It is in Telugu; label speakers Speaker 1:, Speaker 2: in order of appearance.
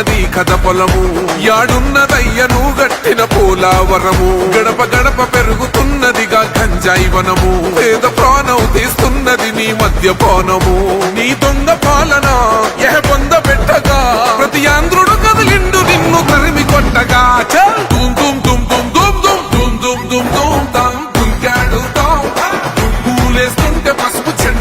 Speaker 1: ఉన్నది కథ పొలము యాడున్నదయ్యను గట్టిన పోలావరము గడప గడప పెరుగుతున్నదిగా గంజాయి వనము పేద ప్రాణం తీస్తున్నది నీ మధ్య పోనము నీ దొంగ పాలన ఎహ పొంద పెట్టగా ప్రతి ఆంధ్రుడు కదిలిండు నిన్ను తరిమి కొట్టగా తుమ్ తాం పసుపు చెడ్డ